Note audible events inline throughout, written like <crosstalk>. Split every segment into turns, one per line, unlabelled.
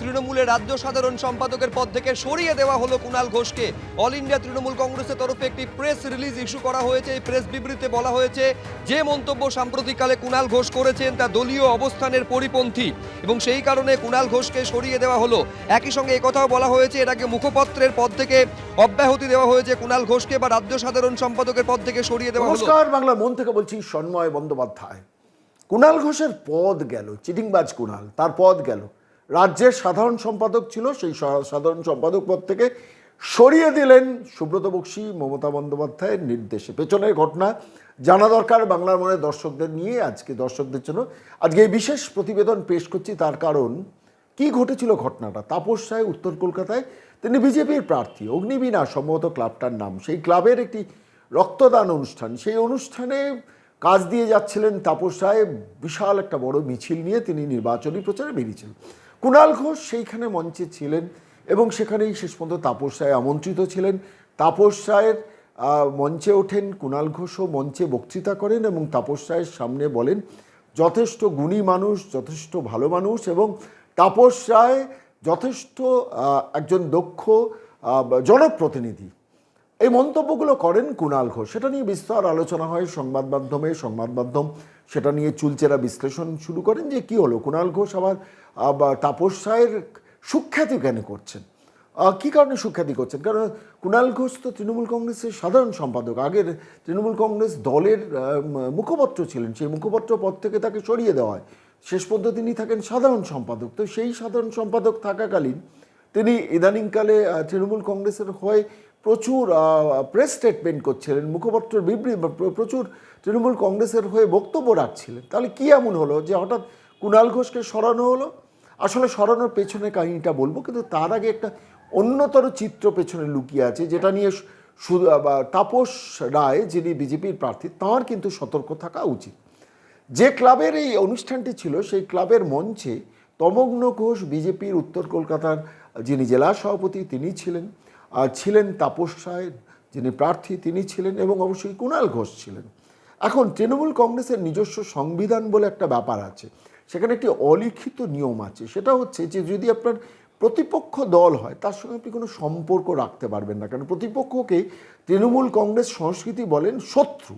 তৃণমূলের রাজ্য সাধারণ সম্পাদকের পদ থেকে সরিয়ে দেওয়া হলো কুণাল ঘোষকে। অল ইন্ডিয়া তৃণমূল কংগ্রেসের তরফে একটি প্রেস রিলিজ ইস্যু করা হয়েছে। এই প্রেস বিবৃতিতে বলা হয়েছে, যে মন্তব্য সাম্প্রতিককালে কুণাল ঘোষ করেছেন তা দলীয় অবস্থানের পরিপন্থী এবং সেই কারণে কুণাল ঘোষকে সরিয়ে দেওয়া হলো। একই সঙ্গে একথাও বলা হয়েছে, এর আগে মুখপত্রের পদ থেকে অব্যাহতি দেওয়া হয়েছে কুণাল ঘোষকে বা রাজ্য সাধারণ সম্পাদকের পদ থেকে সরিয়ে দেওয়া
নমস্কার বাংলা মন থেকে বলছি সন্ময় বন্দ্যোপাধ্যায়। কুণাল ঘোষের পদ গেল, চিটিংবাজ কুণাল, তার পদ গেল। রাজ্যের সাধারণ সম্পাদক ছিল, সেই সাধারণ সম্পাদক পদ থেকে সরিয়ে দিলেন সুব্রত বক্সী, মমতা বন্দ্যোপাধ্যায়ের নির্দেশে। পেছনের ঘটনা জানা দরকার বাংলার মনে দর্শকদের নিয়ে, আজকে দর্শকদের জন্য। আজকে এই বিশেষ প্রতিবেদন পেশ করছি তার কারণ, কি ঘটেছিল ঘটনাটা? তাপস রায় উত্তর কলকাতায়, তিনি বিজেপির প্রার্থী, অগ্নিবীণা সম্ভবত ক্লাবটার নাম। সেই ক্লাবের একটি রক্তদান অনুষ্ঠান। সেই অনুষ্ঠানে কাজ দিয়ে যাচ্ছিলেন তাপস রায়, বিশাল একটা বড় মিছিল নিয়ে তিনি নির্বাচনী প্রচারে বেরিয়েছিলেন কুণাল ঘোষ সেইখানে মঞ্চে ছিলেন এবং সেখানেই শেষ পর্যন্ত তাপস রায় আমন্ত্রিত ছিলেন। তাপস রায়ের মঞ্চে ওঠেন কুণাল ঘোষও মঞ্চে বক্তৃতা করেন এবং তাপস রায়ের সামনে বলেন, যথেষ্ট গুণী মানুষ, যথেষ্ট ভালো মানুষ এবং তাপস রায় যথেষ্ট একজন দক্ষ জনপ্রতিনিধি। এই মন্তব্যগুলো করেন কুণাল ঘোষ। সেটা নিয়ে বিস্তর আলোচনা হয় সংবাদ মাধ্যমে, সংবাদ মাধ্যম সেটা নিয়ে চুলচেরা বিশ্লেষণ শুরু করেন যে কি হলো? কুণাল ঘোষ আবার তাপস রায়ের সুখ্যাতি কেন করছেন? কি কারণে সুখ্যাতি করছেন? কারণ কুণাল ঘোষ তো তৃণমূল কংগ্রেসের সাধারণ সম্পাদক। আগের তৃণমূল কংগ্রেস দলের মুখপত্র ছিলেন। সেই মুখপত্র পদ থেকে তাকে সরিয়ে দেওয়া হয়। শেষ পর্যন্ত তিনি থাকেন সাধারণ সম্পাদক। তো সেই সাধারণ সম্পাদক থাকাকালীন তিনি ইদানিংকালে তৃণমূল কংগ্রেসের হয়ে প্রচুর প্রেস স্টেটমেন্ট করছিলেন। মুখপত্রের বিবৃতি প্রচুর তৃণমূল কংগ্রেসের হয়ে বক্তব্য রাখছিলেন। তাহলে কি এমন হলো যে হঠাৎ কুণাল ঘোষকে সরানো হলো। আসলে সরানোর পেছনে কাহিনীটা বলব, কিন্তু তার আগে একটা অন্যতর চিত্র পেছনে লুকিয়ে আছে, যেটা নিয়ে তাপস রায়, যিনি বিজেপির প্রার্থী, তাঁর কিন্তু সতর্ক থাকা উচিত। যে ক্লাবের এই অনুষ্ঠানটি ছিল, সেই ক্লাবের মঞ্চে তমগ্ন ঘোষ, বিজেপির উত্তর কলকাতার যিনি জেলা সভাপতি, তিনি ছিলেন। আর ছিলেন তাপস রায়, যিনি প্রার্থী, তিনি ছিলেন এবং অবশ্যই কুণাল ঘোষ ছিলেন। এখন তৃণমূল কংগ্রেসের নিজস্ব সংবিধান বলে একটা ব্যাপার আছে। সেখানে একটি অলিখিত নিয়ম আছে। সেটা হচ্ছে যে যদি আপনার প্রতিপক্ষ দল হয়, তার সঙ্গে আপনি কোনো সম্পর্ক রাখতে পারবেন না। কারণ প্রতিপক্ষকে তৃণমূল কংগ্রেস সংস্কৃতি বলেন শত্রু।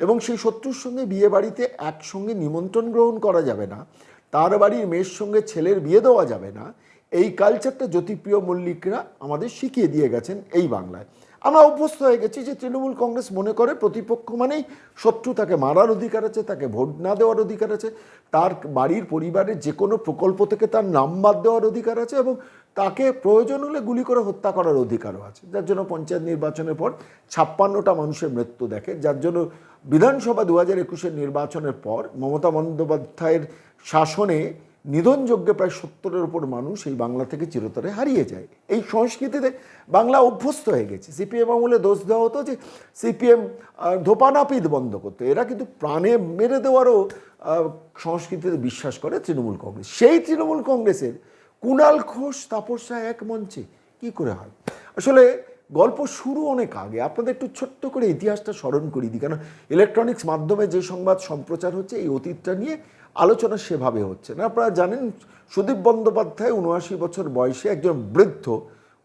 এবং সেই শত্রুর সঙ্গে বিয়ে বাড়িতে একসঙ্গে নিমন্ত্রণ গ্রহণ করা যাবে না। তার বাড়ির মেয়ের সঙ্গে ছেলের বিয়ে দেওয়া যাবে না। এই কালচারটা জ্যোতিপ্রিয় মল্লিকরা আমাদের শিখিয়ে দিয়ে গেছেন এই বাংলায়। আমরা অভ্যস্ত হয়ে গেছি যে তৃণমূল কংগ্রেস মনে করে প্রতিপক্ষ মানেই শত্রু, তাকে মারার অধিকার আছে, তাকে ভোট না দেওয়ার অধিকার আছে, তার বাড়ির পরিবারের যে কোনো প্রকল্প থেকে তার নাম বাদ দেওয়ার অধিকার আছে এবং তাকে প্রয়োজন হলে গুলি করে হত্যা করার অধিকারও আছে। যার জন্য পঞ্চায়েত নির্বাচনের পর ছাপ্পান্নটা মানুষের মৃত্যু দেখে, যার জন্য বিধানসভা দু হাজার একুশের নির্বাচনের পর মমতা বন্দ্যোপাধ্যায়ের শাসনে নিধনযোগ্যে প্রায় সত্তরের ওপর মানুষ এই বাংলা থেকে চিরতরে হারিয়ে যায়। এই সংস্কৃতিতে বাংলা অভ্যস্ত হয়ে গেছে। সিপিএম আমলে দোষ দেওয়া হতো যে সিপিএম ধোপানাপিদ বন্ধ করতো। এরা কিন্তু প্রাণে মেরে দেওয়ারও সংস্কৃতিতে বিশ্বাস করে তৃণমূল কংগ্রেস। সেই তৃণমূল কংগ্রেসের কুণাল ঘোষ, তাপস রায় এক মঞ্চে কি করে হয়? আসলে গল্প শুরু অনেক আগে। আপনাদের একটু ছোট্ট করে ইতিহাসটা স্মরণ করি দিই। কেন? ইলেকট্রনিক্স মাধ্যমে যে সংবাদ সম্প্রচার হচ্ছে, এই অতীতটা নিয়ে আলোচনা সেভাবে হচ্ছে না। আপনারা জানেন, সুদীপ বন্দ্যোপাধ্যায় উনআশি বছর বয়সে একজন বৃদ্ধ,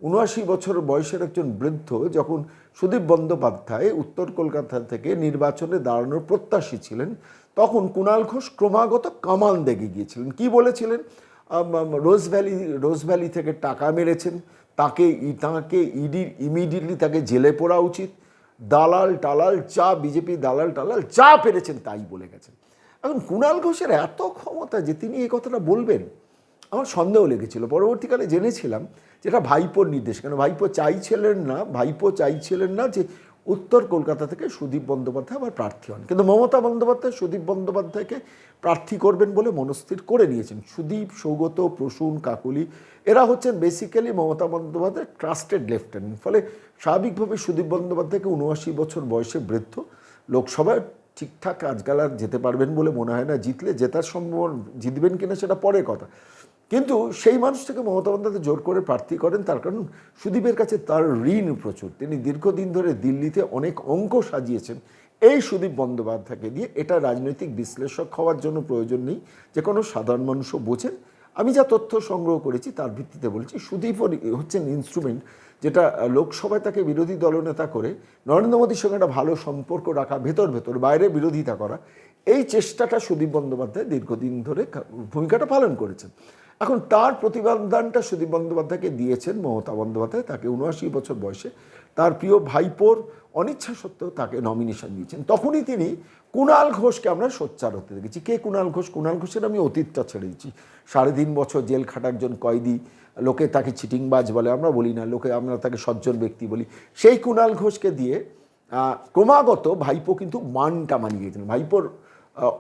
উনআশি বছর বয়সের একজন বৃদ্ধ যখন সুদীপ বন্দ্যোপাধ্যায় উত্তর কলকাতা থেকে নির্বাচনে দাঁড়ানোর প্রত্যাশী ছিলেন, তখন কুণাল ঘোষ ক্রমাগত কামান দেখে গিয়েছিলেন। কি বলেছিলেন? রোজ ভ্যালি রোজ ভ্যালি থেকে টাকা মেরেছেন, তাকে তাকে ইডি, ইমিডিয়েটলি তাকে জেলে পড়া উচিত, দালাল টালাল চা, বিজেপি দালাল টালাল চা পেরেছেন তাই বলে গেছেন। এখন কুণাল ঘোষের এত ক্ষমতা যে তিনি এই কথাটা বলবেন, আমার সন্দেহ লেগেছিল। পরবর্তীকালে জেনেছিলাম যেটা ভাইপোর নির্দেশ, কেন ভাইপো চাইছিলেন না, ভাইপো চাইছিলেন না যে উত্তর কলকাতা থেকে সুদীপ বন্দ্যোপাধ্যায় আবার প্রার্থী হন। কিন্তু মমতা বন্দ্যোপাধ্যায় সুদীপ বন্দ্যোপাধ্যায়কে প্রার্থী করবেন বলে মনস্থির করে নিয়েছেন। সুদীপ, সৌগত, প্রসূন, কাকুলি, এরা হচ্ছেন বেসিক্যালি মমতা বন্দ্যোপাধ্যায়ের ট্রাস্টেড লেফটেন্যান্ট ফলে স্বাভাবিকভাবে সুদীপ বন্দ্যোপাধ্যায়কে উনআশি বছর বয়সে বৃদ্ধ লোকসভায় ঠিকঠাক আজকাল আর যেতে পারবেন বলে মনে হয় না। জিতলে জেতার সম্ভব জিতবেন কিনা সেটা পরের কথা। কিন্তু সেই মানুষটাকে মমতা বন্দ্যোপাধ্যায় জোর করে প্রার্থী করেন তার কারণ সুদীপের কাছে তার ঋণ প্রচুর। তিনি দীর্ঘদিন ধরে দিল্লিতে অনেক অঙ্ক সাজিয়েছেন। এই সুদীপ বন্দ্যোপাধ্যায়কে দিয়ে এটা রাজনৈতিক বিশ্লেষক হওয়ার জন্য প্রয়োজন নেই। যে কোনো সাধারণ মানুষও বোঝেন। আমি যা তথ্য সংগ্রহ করেছি তার ভিত্তিতে বলছি সুদীপ হচ্ছেন ইনস্ট্রুমেন্ট যেটা লোকসভায় তাকে বিরোধী দলনেতা করে নরেন্দ্র মোদীর সঙ্গে একটা ভালো সম্পর্ক রাখা, ভেতর ভেতর, বাইরে বিরোধিতা করা, এই চেষ্টাটা সুদীপ বন্দ্যোপাধ্যায় দীর্ঘদিন ধরে ভূমিকাটা পালন করেছেন। এখন তার প্রতিবাদানটা সুদীপ বন্দ্যোপাধ্যায়কে দিয়েছেন মমতা বন্দ্যোপাধ্যায়, তাকে উনআশি বছর বয়সে। তার প্রিয় ভাইপোর অনিচ্ছা সত্ত্বেও তাকে নমিনেশন দিয়েছেন। তখনই তিনি কুণাল ঘোষকে আমরা সোচ্চার হতে দেখেছি। কে কুণাল ঘোষ? কুণাল ঘোষের আমি অতীতটা ছেড়ে দিচ্ছি। সাড়ে তিন বছর জেল খাটা একজন কয়েদি লোকে তাকে চিটিংবাজ বলে, আমরা বলি না, লোকে আমরা তাকে সজ্জন ব্যক্তি বলি। সেই কুণাল ঘোষকে দিয়ে ক্রমাগত ভাইপো কিন্তু মানটা মানিয়ে গেছেন ভাইপোর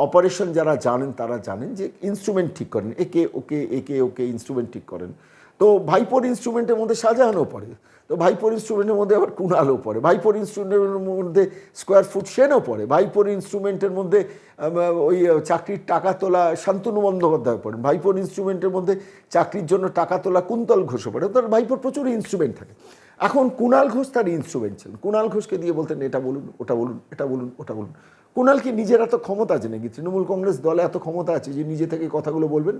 অপারেশন যারা জানেন, তারা জানেন যে ইনস্ট্রুমেন্ট ঠিক করেন। একে ওকে একে ওকে ইনস্ট্রুমেন্ট ঠিক করেন। তো ভাইপোর ইনস্ট্রুমেন্টের মধ্যে শাহজাহানও পড়ে। তো ভাইপোর ইনস্ট্রুমেন্টের মধ্যে আবার কুণালও পড়ে। ভাইপোর ইনস্ট্রুমেন্টের মধ্যে স্কোয়ার ফুট সেনও পড়ে। ভাইপোর ইনস্ট্রুমেন্টের মধ্যে ওই চাকরির টাকা তোলা শান্তনু বন্দ্যোপাধ্যায় পড়েন। ভাইপোর ইনস্ট্রুমেন্টের মধ্যে চাকরির জন্য টাকা তোলা কুন্তল ঘোষও পড়ে তার ভাইপোর প্রচুর ইনস্ট্রুমেন্ট থাকে। এখন কুণাল ঘোষ তার ইনস্ট্রুমেন্ট ছিলেন। কুণাল ঘোষকে দিয়ে বলতেন, এটা বলুন, ওটা বলুন, এটা বলুন, ওটা বলুন। কুণাল কি নিজের এত ক্ষমতা আছে নাকি তৃণমূল কংগ্রেস দলে এত ক্ষমতা আছে যে নিজে থেকে কথাগুলো বলবেন?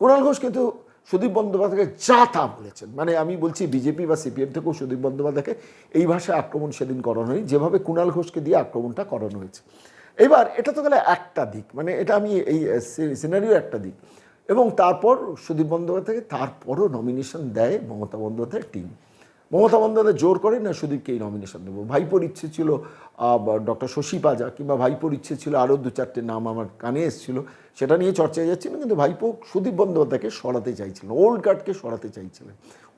কুণাল ঘোষ কিন্তু সুদীপ বন্দ্যোপাধ্যায়কে যা তা বলেছেন। মানে আমি বলছি বিজেপি বা সিপিএম থেকেও সুদীপ বন্দ্যোপাধ্যায়কে এই ভাষায় আক্রমণ সেদিন করানো হয়নি, যেভাবে কুণাল ঘোষকে দিয়ে আক্রমণটা করানো হয়েছে। এবার এটা তো গেলে একটা দিক মানে এটা আমি এই সিনারিও একটা দিক। এবং তারপর সুদীপ বন্দ্যোপাধ্যায়কে তারপরও নমিনেশন দেয় মমতা বন্দ্যোপাধ্যায়ের টিম মমতা বন্দ্যোপাধ্যায় জোর করে না সুদীপকে এই নমিনেশন দেবো। ভাইপোর ইচ্ছে ছিল ডক্টর শশী পাজা কিংবা ভাইপোর ইচ্ছে ছিল আরও দু চারটে নাম আমার কানে এসেছিল সেটা নিয়ে চর্চায় যাচ্ছিলেন, কিন্তু ভাইপো সুদীপ বন্দ্যোপাধ্যায়কে সরাতে চাইছিলেন ওল্ড কার্ডকে সরাতে চাইছিলেন।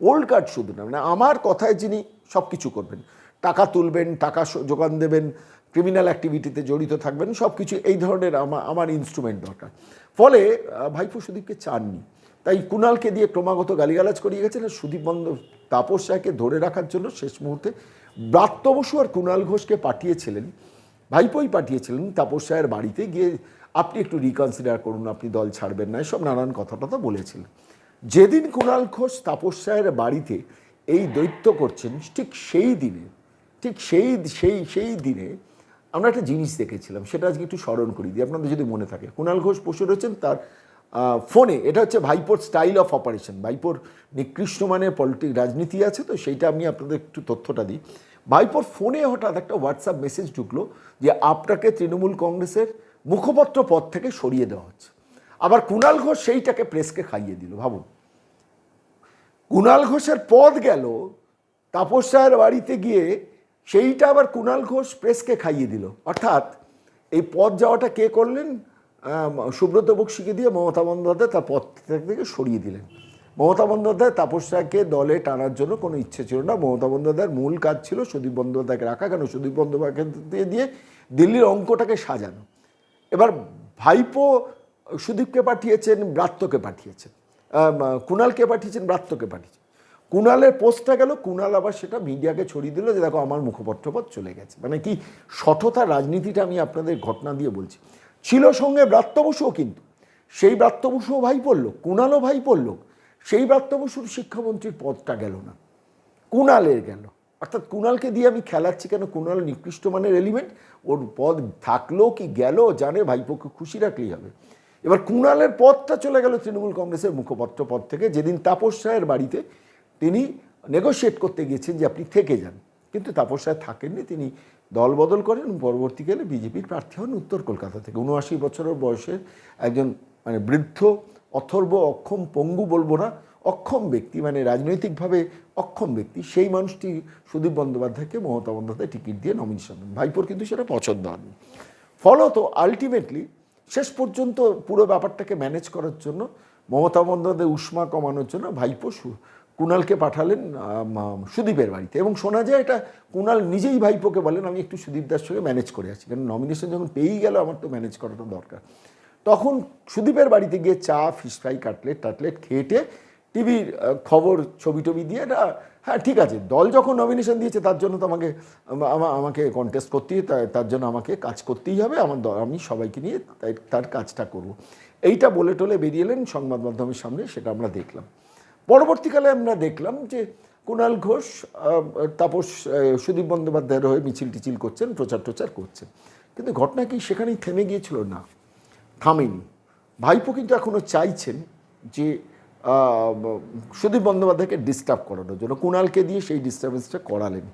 ওল্ড কার্ড শুধু না মানে আমার কথায় যিনি সব কিছু করবেন, টাকা তুলবেন, টাকা যোগান দেবেন ক্রিমিনাল অ্যাক্টিভিটিতে জড়িত থাকবেন সব কিছু এই ধরনের আমার আমার ইনস্ট্রুমেন্ট দরকার। ফলে ভাইপো সুদীপকে চাননি। তাই কুণালকে দিয়ে ক্রমাগত গালিগালাজ করিয়ে গেছেন আর সুদীপ বন্দ তাপস রায়কে ধরে রাখার জন্য শেষ মুহূর্তে ব্রাত্য বসু আর কুণাল ঘোষকে পাঠিয়েছিলেন, ভাইপোই পাঠিয়েছিলেন, তাপস রায়ের বাড়িতে গিয়ে আপনি একটু রিকনসিডার করুন, আপনি দল ছাড়বেন না, এসব নানান কথা টথা বলেছিলেন যেদিন কুণাল ঘোষ তাপস রায়ের বাড়িতে এই দৈত্য করছেন, ঠিক সেই দিনে, ঠিক সেই সেই সেই দিনে আমরা একটা জিনিস দেখেছিলাম, সেটা আজকে একটু স্মরণ করি দিই, আপনাদের যদি মনে থাকে। কুণাল ঘোষ বসে রয়েছেন তার ফোনে এটা হচ্ছে ভাইপোর স্টাইল অফ অপারেশন ভাইপোর নিকৃষ্ট মানে পলিটিক রাজনীতি আছে তো, সেইটা আমি আপনাদের একটু তথ্যটা দিই। ভাইপোর ফোনে হঠাৎ একটা হোয়াটসঅ্যাপ মেসেজ ঢুকলো যে, আপনাকে তৃণমূল কংগ্রেসের মুখপত্র পদ থেকে সরিয়ে দেওয়া হচ্ছে। আবার কুণাল ঘোষ সেইটাকে প্রেসকে খাইয়ে দিল, ভাবুন। কুণাল ঘোষের পদ গেল, তাপস রায়ের বাড়িতে গিয়ে সেইটা আবার কুণাল ঘোষ প্রেসকে খাইয়ে দিল। অর্থাৎ এই পদ যাওয়াটা কে করলেন? সুব্রত বক্সিকে দিয়ে মমতা বন্দ্যোপাধ্যায় তার পদ থেকে সরিয়ে দিলেন। মমতা বন্দ্যোপাধ্যায় তাপস দলে টানার জন্য কোনো ইচ্ছে ছিল না। মমতা বন্দ্যোপাধ্যায়ের মূল কাজ ছিল সুদীপ বন্দ্যোপাধ্যায়কে রাখা, কেন সুদীপ বন্দ্যোপাধ্যায়কে দিয়ে দিল্লির অঙ্কটাকে সাজানো। এবার ভাইপো সুদীপকে পাঠিয়েছেন, ব্রাত্যকে পাঠিয়েছেন। কুণালকে পাঠিয়েছেন, ব্রাত্যকে পাঠিয়েছেন। কুণালের পোস্টটা গেল, কুণাল আবার সেটা মিডিয়াকে ছড়িয়ে দিল যে, দেখো, আমার মুখপত্রপদ চলে গেছে। মানে কি, সঠতা রাজনীতিটা আমি আপনাদের ঘটনা দিয়ে বলছি। ছিল সঙ্গে ব্রাত্য বসুও কিন্তু। সেই ব্রাত্য বসুও ভাই পড়ল কুণালও ভাই পড়ল সেই ব্রাত্য বসুর শিক্ষামন্ত্রীর পদটা গেল না। কুণালের গেল। অর্থাৎ কুণালকে দিয়ে আমি খেলাচ্ছি কেন? কুণাল নিকৃষ্ট মানের এলিমেন্ট ওর পদ থাকল কি গেল? জানে ভাইপোকে খুশি রাখলেই হবে। এবার কুণালের পদটা চলে গেল তৃণমূল কংগ্রেসের মুখপত্র পদ থেকে। যেদিন তাপস রায়ের বাড়িতে তিনি নেগোশিয়েট করতে গিয়েছেন যে আপনি থেকে যান। কিন্তু তাপস রায় থাকেননি, তিনি দল বদল করেন। পরবর্তীকালে বিজেপির প্রার্থী হন উত্তর কলকাতা থেকে। উনআশি বছরের বয়সের একজন মানে বৃদ্ধ, অথর্ব, অক্ষম, পঙ্গু বলব না, অক্ষম ব্যক্তি। মানে রাজনৈতিকভাবে অক্ষম ব্যক্তি। সেই মানুষটি সুদীপ বন্দ্যোপাধ্যায়কে মমতা বন্দ্যোপাধ্যায় টিকিট দিয়ে নমিনেশন দেন। ভাইপোর কিন্তু সেটা পছন্দ হয়নি। ফলত আলটিমেটলি শেষ পর্যন্ত পুরো ব্যাপারটাকে ম্যানেজ করার জন্য, মমতা বন্দ্যোপাধ্যায় উষ্মা কমানোর জন্য ভাইপো কুণালকে পাঠালেন সুদীপের বাড়িতে। এবং শোনা যায় এটা কুণাল নিজেই ভাইপোকে বলেন, আমি একটু সুদীপ দাস সঙ্গে ম্যানেজ করে আছি। কারণ নমিনেশন যখন পেয়েই গেল, আমার তো ম্যানেজ করাটা দরকার। তখন সুদীপের বাড়িতে গিয়ে চা ফিশ ফ্রাই কাটলেট টাটলেট খেটে টিভির খবর, ছবি টবি দিয়ে এটা হ্যাঁ ঠিক আছে। দল যখন নমিনেশন দিয়েছে, তার জন্য তো আমাকে, আমা- আমা- আমাকে কন্টেস্ট করতেই তার জন্য আমাকে কাজ করতেই হবে। আমার আমি সবাইকে নিয়ে তার কাজটা করব। এইটা বলে টলে বেরিয়ে এলেন সংবাদ মাধ্যমের সামনে, সেটা আমরা দেখলাম। পরবর্তীকালে আমরা দেখলাম যে কুণাল ঘোষ তাপস সুদীপ বন্দ্যোপাধ্যায়ের হয়ে মিছিল টিছিল করছেন, প্রচার টোচার করছেন। কিন্তু ঘটনা কি সেখানেই থেমে গিয়েছিল? না, থামেনি। ভাইপো কিন্তু এখনও চাইছেন যে সুদীপ বন্দ্যোপাধ্যায়কে ডিস্টার্ব করানোর জন্য। কুণালকে দিয়ে সেই ডিস্টার্বেন্সটা করালেন।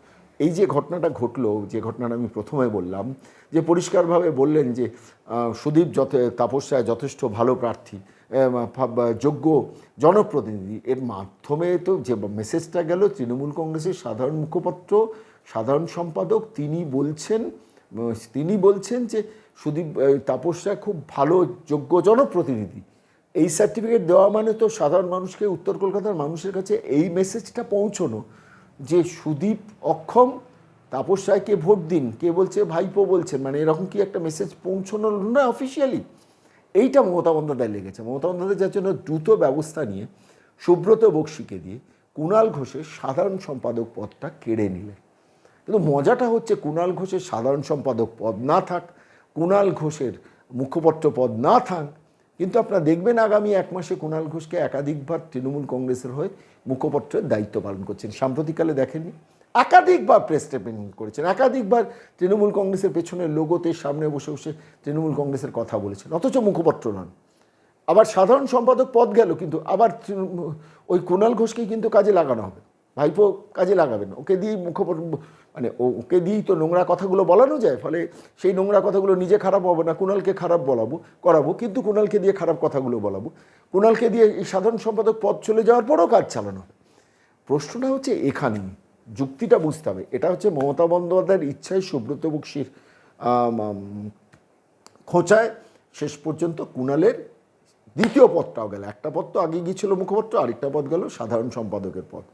এই যে ঘটনাটা ঘটলো যে ঘটনাটা আমি প্রথমে বললাম যে পরিষ্কারভাবে বললেন যে সুদীপ যত তাপস রায় যথেষ্ট ভালো প্রার্থী যোগ্য জনপ্রতিনিধি। এর মাধ্যমে তো যে মেসেজটা গেল তৃণমূল কংগ্রেসের সাধারণ মুখপাত্র সাধারণ সম্পাদক তিনি বলছেন তিনি বলছেন যে সুদীপ আহ, তাপস রায় খুব ভালো যোগ্য জনপ্রতিনিধি। এই সার্টিফিকেট দেওয়া মানে তো সাধারণ মানুষকে উত্তর কলকাতার মানুষের কাছে এই মেসেজটা পৌঁছনো যে সুদীপ অক্ষম তাপস রায়কে ভোট দিন। কে বলছে? ভাইপো বলছেন। মানে এরকম কি একটা মেসেজ পৌঁছানো না অফিসিয়ালি এইটা মমতা বন্দ্যোপাধ্যায় লেগেছে মমতা বন্দ্যোপাধ্যায় যার জন্য দ্রুত ব্যবস্থা নিয়ে, সুব্রত বক্সিকে দিয়ে কুণাল ঘোষের সাধারণ সম্পাদক পদটা কেড়ে নিলেন। কিন্তু মজাটা হচ্ছে কুণাল ঘোষের সাধারণ সম্পাদক পদ না থাক, কুণাল ঘোষের মুখপত্র পদ না থাক কিন্তু আপনারা দেখবেন আগামী এক মাসে কুণাল ঘোষকে একাধিকবার তৃণমূল কংগ্রেসের হয়ে মুখপত্রের দায়িত্ব পালন করছেন। সাম্প্রতিককালে দেখেননি? একাধিকবার প্রেস স্টেটমেন্ট করেছেন। একাধিকবার তৃণমূল কংগ্রেসের পেছনের লোগোতে সামনে বসে বসে তৃণমূল কংগ্রেসের কথা বলেছেন। অথচ মুখপত্র নন। আবার সাধারণ সম্পাদক পদ গেল, কিন্তু আবার ওই কুণাল ঘোষকেই কিন্তু কাজে লাগানো হবে। ভাইপো কাজে লাগাবেন ওকে দিয়েই মুখপত্র মানে ওকে দিয়েই তো নোংরা কথাগুলো বলানো যায়, ফলে সেই নোংরা কথাগুলো নিজে খারাপ হবে না, কুণালকে খারাপ বলাবো, করাবো, কিন্তু কুণালকে দিয়ে খারাপ কথাগুলো বলাবো। কুণালকে দিয়ে এই সাধারণ সম্পাদক পদ চলে যাওয়ার পরও কাজ চালানো। হবে প্রশ্নটা হচ্ছে এখানেই, যুক্তিটা বুঝতে হবে। এটা হচ্ছে মমতা বন্দ্যোপাধ্যায়ের ইচ্ছায় সুব্রত বক্সির খোঁচায় শেষ পর্যন্ত কুণালের দ্বিতীয় পদটাও গেল। একটা পদ তো আগে গিয়েছিল মুখপত্র, আরেকটা পদ গেল সাধারণ সম্পাদকের পদ।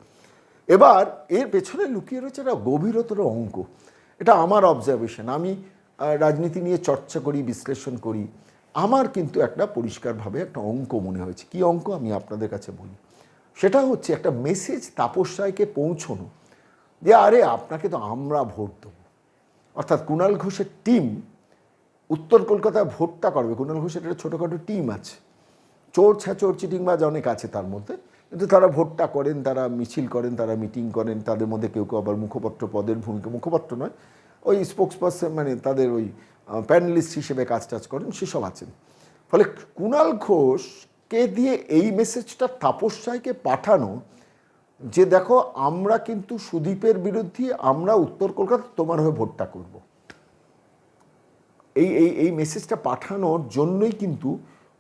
এবার এর পেছনে লুকিয়ে রয়েছে একটা গভীরতর অঙ্ক। এটা আমার অবজারভেশন আমি রাজনীতি নিয়ে চর্চা করি, বিশ্লেষণ করি। আমার কিন্তু একটা পরিষ্কারভাবে একটা অঙ্ক মনে হয়েছে। কি অঙ্ক? আমি আপনাদের কাছে বলি। সেটা হচ্ছে একটা মেসেজ তাপস রায়কে পৌঁছনো যে, আরে, আপনাকে তো আমরা ভোট দেবো। অর্থাৎ কুণাল ঘোষের টিম উত্তর কলকাতায় ভোটটা করবে। কুণাল ঘোষের একটা ছোটোখাটো টিম আছে। চোর, ছ্যাচোর, চিটিংবাজ অনেক আছে তার মধ্যে। কিন্তু তারা ভোটটা করেন, তারা মিছিল করেন, তারা মিটিং করেন, তাদের মধ্যে কেউ কেউ আবার মুখপত্র পদের ভূমিকা, মুখপত্র নয়, ওই স্পোক্স পার্সন মানে তাদের ওই প্যানেলিস্ট হিসেবে কাজ টাজ করেন, সেসব আছেন। ফলে কুণাল ঘোষকে দিয়ে এই মেসেজটা তাপস রায়কে পাঠানো, যে দেখো, আমরা কিন্তু সুদীপের বিরুদ্ধে, আমরা উত্তর কলকাতা তোমার হয়ে ভোটটা করব। এই এই এই মেসেজটা পাঠানোর জন্যই কিন্তু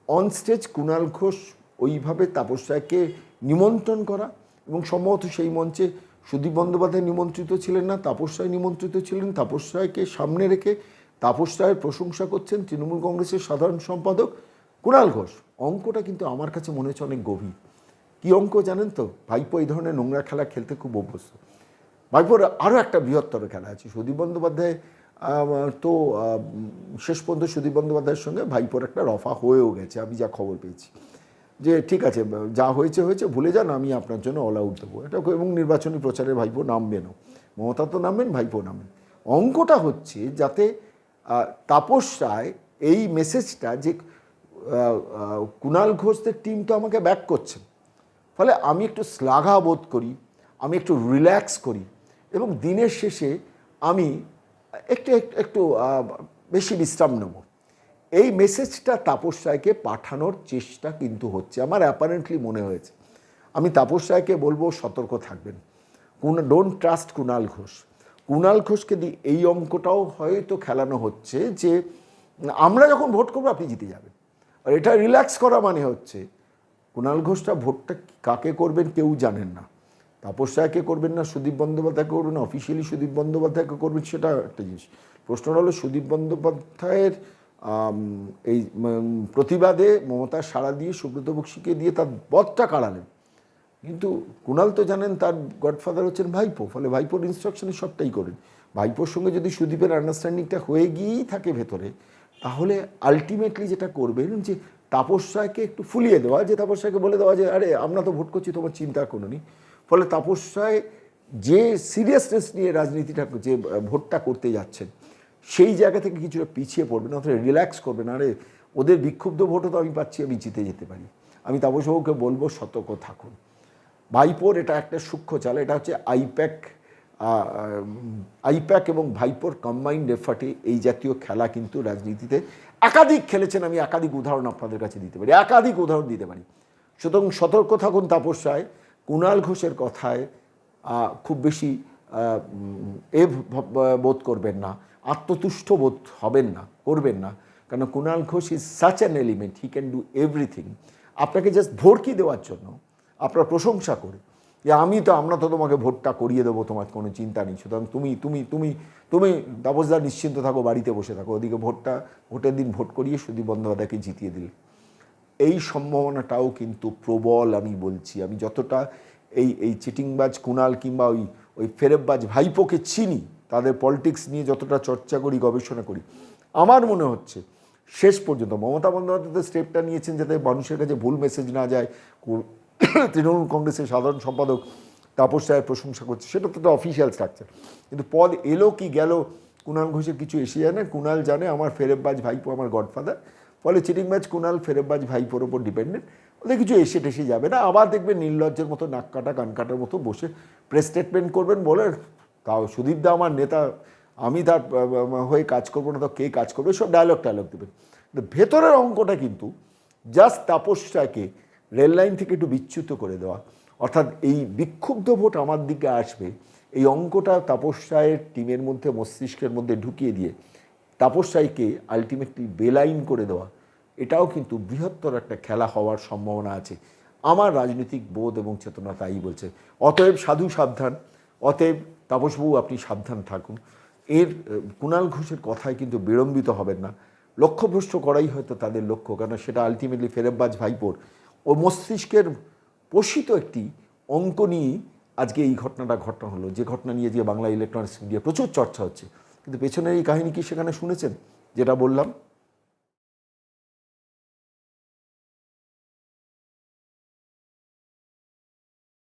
অন স্টেজ কুণাল ঘোষ ওইভাবে তাপস রায়কে নিমন্ত্রণ করা এবং সম্ভবত সেই মঞ্চে সুদীপ বন্দ্যোপাধ্যায় নিমন্ত্রিত ছিলেন না, তাপস রায় নিমন্ত্রিত ছিলেন, তাপস রায়কে সামনে রেখে তাপস রায়ের প্রশংসা করছেন তৃণমূল কংগ্রেসের সাধারণ সম্পাদক কুণাল ঘোষ। অঙ্কটা কিন্তু আমার কাছে মনে হচ্ছে অনেক গভীর। কী অঙ্ক জানেন তো? ভাইপো এই ধরনের নোংরা খেলা খেলতে খুব অভ্যস্ত। ভাইপোর আরও একটা বৃহত্তর খেলা আছে, সুদীপ বন্দ্যোপাধ্যায় তো শেষ পর্যন্ত সুদীপ বন্দ্যোপাধ্যায়ের সঙ্গে ভাইপোর একটা রফা হয়েও গেছে, আমি যা খবর পেয়েছি। যে ঠিক আছে, যা হয়েছে হয়েছে, ভুলে যান, আমি আপনার জন্য অল আউট দেবো। এটা এবং নির্বাচনী প্রচারে ভাইপো নামবেনও মমতা তো নামবেন, ভাইপো নামবেন। অঙ্কটা হচ্ছে যাতে তাপস রায় এই মেসেজটা যে কুণাল ঘোষদের টিম তো আমাকে ব্যাক করছেন। ফলে আমি একটু শ্লাঘা বোধ করি, আমি একটু রিল্যাক্স করি এবং দিনের শেষে আমি একটু- একটু বেশি বিশ্রাম নেব। এই মেসেজটা তাপস রায়কে পাঠানোর চেষ্টা কিন্তু হচ্ছে, আমার অ্যাপারেন্টলি মনে হয়েছে। আমি তাপস রায়কে বলব, সতর্ক থাকবেন। Don't trust Kunal Ghosh. Kunal ঘোষকে দিয়ে এই অঙ্কটাও হয়তো খেলানো হচ্ছে যে, আমরা যখন ভোট করব, আপনি জিতে যাবেন। আর এটা রিল্যাক্স করা মানে হচ্ছে কুণাল ঘোষটা ভোটটা কাকে করবেন কেউ জানেন না। তাপস রায়কে করবেন না, সুদীপ বন্দ্যোপাধ্যায়কে করবেন অফিসিয়ালি সুদীপ বন্দ্যোপাধ্যায়কে করবেন, সেটা একটা জিনিস। প্রশ্নটা হলো, সুদীপ বন্দ্যোপাধ্যায়ের এই প্রতিবাদে মমতা সাড়া দিয়ে সুব্রত বক্সিকে দিয়ে তার বধটা কাড়ালেন। কিন্তু কুণাল তো জানেন তার গডফাদার হচ্ছেন ভাইপো, ফলে ভাইপোর ইনস্ট্রাকশনে সবটাই করেন। ভাইপোর সঙ্গে যদি সুদীপের আন্ডারস্ট্যান্ডিংটা হয়ে গিয়েই থাকে ভেতরে, তাহলে আলটিমেটলি যেটা করবেন যে তাপস রায়কে একটু ফুলিয়ে দেওয়া, যে তাপস রায়কে বলে দেওয়া যে, আরে, আমরা তো ভোট করছি, তোমার চিন্তা কোনো নেই ফলে তাপস রায় যে সিরিয়াসনেস নিয়ে রাজনীতিটা, যে ভোটটা করতে যাচ্ছেন সেই জায়গা থেকে কিছুটা পিছিয়ে পড়বে না অথবা রিল্যাক্স করবেন। আরে, ওদের বিক্ষুব্ধ ভোটও তো আমি পাচ্ছি, আমি জিতে যেতে পারি। আমি তাপসবাবুকে বলব, সতর্ক থাকুন। ভাইপোর এটা একটা সূক্ষ্ম চাল, এটা হচ্ছে আইপ্যাক আইপ্যাক এবং ভাইপোর কম্বাইন্ড এফার্টে এই জাতীয় খেলা কিন্তু রাজনীতিতে একাধিক খেলেছেন, আমি একাধিক উদাহরণ আপনাদের কাছে দিতে পারি, একাধিক উদাহরণ দিতে পারি। সুতরাং সতর্ক থাকুন তাপস রায় কুণাল ঘোষের কথায় খুব বেশি এ বোধ করবেন না। আত্মতুষ্ট বোধ হবেন না, করবেন না। কারণ Kunal Ghosh is such an element he can do everything আপনাকে জাস্ট ভর্কি দেওয়ার জন্য আপনার প্রশংসা করে। যে আমি তো, আমরা তো তোমাকে ভোটটা করিয়ে দেবো, তোমার কোনো চিন্তা নেই। সুতরাং তুমি তুমি তুমি তুমি তাপসদা নিশ্চিন্ত থাকো, বাড়িতে বসে থাকো। ওদিকে ভোটটা, ভোটের দিন ভোট করিয়ে সুদীপ বন্দ্যোপাধ্যায়কে জিতিয়ে দিলে। এই সম্ভাবনাটাও কিন্তু প্রবল, আমি বলছি। আমি যতটা এই এই চিটিংবাজ কুণাল কিংবা ওই ওই ফেরেববাজ ভাইপোকে চিনি তাদের পলিটিক্স নিয়ে যতটা চর্চা করি, গবেষণা করি, আমার মনে হচ্ছে শেষ পর্যন্ত মমতা বন্দ্যোপাধ্যায় তো স্টেপটা নিয়েছেন যাতে মানুষের কাছে ভুল মেসেজ না যায় <coughs> তৃণমূল কংগ্রেসের সাধারণ সম্পাদক তাপস রায়ের প্রশংসা করছে, সেটা তো একটা অফিসিয়াল স্ট্রাকচার কিন্তু পদ এলো কি গেল কুণাল ঘোষের কিছু এসে জানে কুণাল জানে আমার ফেরেববাজ ভাইপো আমার গডফাদার ফলে চিটিং ম্যাচ কুণাল ফেরেববাজ ভাইপোর ওপর ডিপেন্ডেন্ট ওদের কিছু এসে টেসে যাবে না, আবার দেখবেন নির্লজ্জের মতো নাক কাটা, কান কাটার মতো বসে প্রেস স্টেটমেন্ট করবেন, বলে তাও সুদীপ দা আমার নেতা, আমি তার হয়ে কাজ করব না তো কে কাজ করবে? সব ডায়লগ টায়লগ দেবেন ভেতরের অঙ্কটা কিন্তু জাস্ট তাপসটাকে রেললাইন থেকে একটু বিচ্যুত করে দেওয়া। অর্থাৎ এই বিক্ষুব্ধ ভোট আমার দিকে আসবে, এই অঙ্কটা তাপস রায়ের টিমের মধ্যে, মস্তিষ্কের মধ্যে ঢুকিয়ে দিয়ে তাপস রায়কে আলটিমেটলি বেলাইন করে দেওয়া। এটাও কিন্তু বৃহত্তর একটা খেলা হওয়ার সম্ভাবনা আছে। আমার রাজনৈতিক বোধ এবং চেতনা তাই বলছে। অতএব সাধু সাবধান, অতএব তাপসবাবু, আপনি সাবধান থাকুন। এর কুণাল ঘোষের কথায় কিন্তু বিড়ম্বিত হবেন না। লক্ষ্যভ্রষ্ট করাই হয়তো তাদের লক্ষ্য কারণ সেটা আলটিমেটলি ফেরেববাজ ভাইপোর। ও মস্তিষ্কের পোষিত একটি অঙ্ক নিয়েই আজকে এই ঘটনাটা ঘটনা হলো। যে ঘটনা নিয়ে যে বাংলা ইলেকট্রনিক্স মিডিয়া প্রচুর চর্চা হচ্ছে। কিন্তু পেছনের এই কাহিনী কি সেখানে শুনেছেন? যেটা বললাম